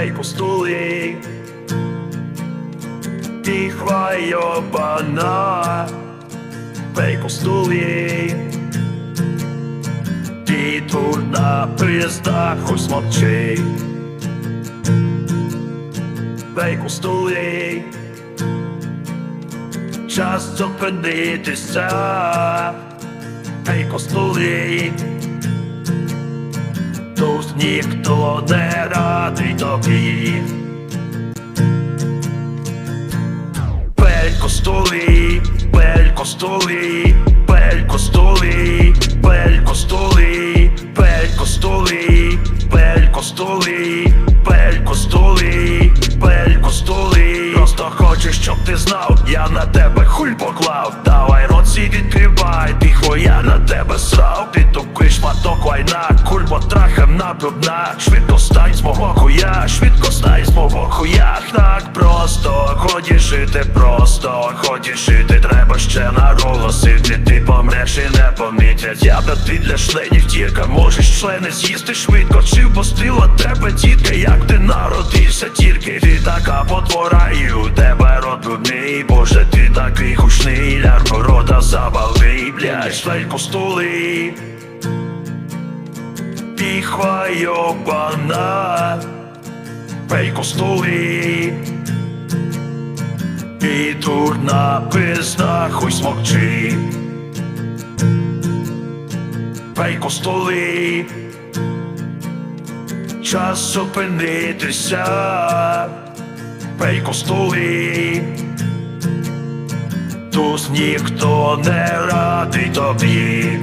Фейку стулі Тихо йобана. Фейку стулі Ти дурна пизда, хуй смовчи Фейку стулі Час зупинитися. Фейку стулі Тут ніхто не радий тобі Пелько столі, пелько столі, пелько столі, пелько столі. Просто хочу, щоб ти знав, я на тебе хуль поклав. Давай свій відкривай, тихо я на тебе срав. Лайна, куль потрахам брудна. Швидко стань з мого хуя, швидко стань з мого хуя. Так просто, ході жити просто, ході жити, треба ще наголосити. Ти помреш і не помітять. Я б ти для членів тільки можеш члени з'їсти швидко. Чи впустила тебе тітка, як ти народився тільки ти така потвора, і у тебе рот боже, ти такий гучний, лярко рота забавний, блядь, шлейко стули. Тихо йобана. Фейко стулі І дурна пизда хуй смокчи. Фейко стулі Час зупинитися. Фейко стулі Тут ніхто не радий тобі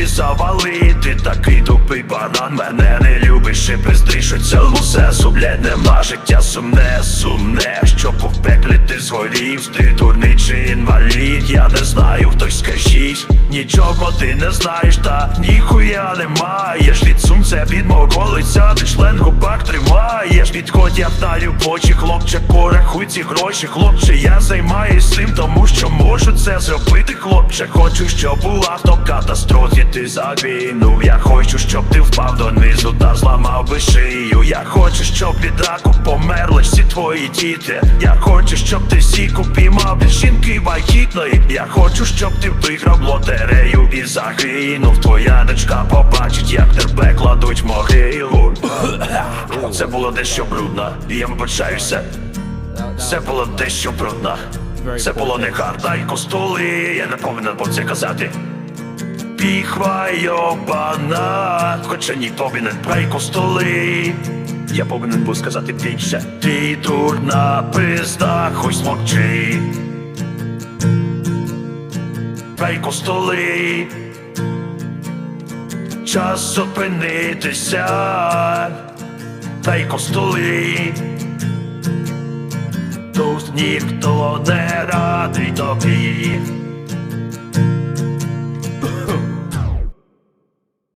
Рот свій завалити, такий тупий банан Мене не любиш і пиздриш у цьому сесу Блядь, нема життя сумне, сумне. Щоб у пеклі ти згорів Ти дурний чи інвалід? Я не знаю, хтось скажіть. Нічого ти не знаєш, та ніхуя не маєш. Від сумця від моголиця. Ти член губак тримаєш. Підходь, я вдаю в очі, хлопче Порахуй ці гроші, хлопче Я займаюсь цим, тому що можу це зробити, хлопче. Хочу, щоб була автокатастрофі ти загинув Я хочу, щоб ти впав донизу та зламав би шию. Я хочу, щоб від раку померли всі твої діти. Я хочу, щоб ти сіку піймав від жінки вагітної. Я хочу, щоб ти виграв лотерею і загинув. Твоя дочка побачить, як тебе кладуть в могилу. Це було дещо брудно, і я вибачаюся. Це було дещо брудно Це було не гарно і костули Я не повинен був це казати Піхва йобана Хоча ні повинен брай костоли. Я повинен був сказати більше Ти дурна пизда, хуй смокчи Брай костоли. Час зупинитися. Дай костоли. Тут ніхто не радий тобі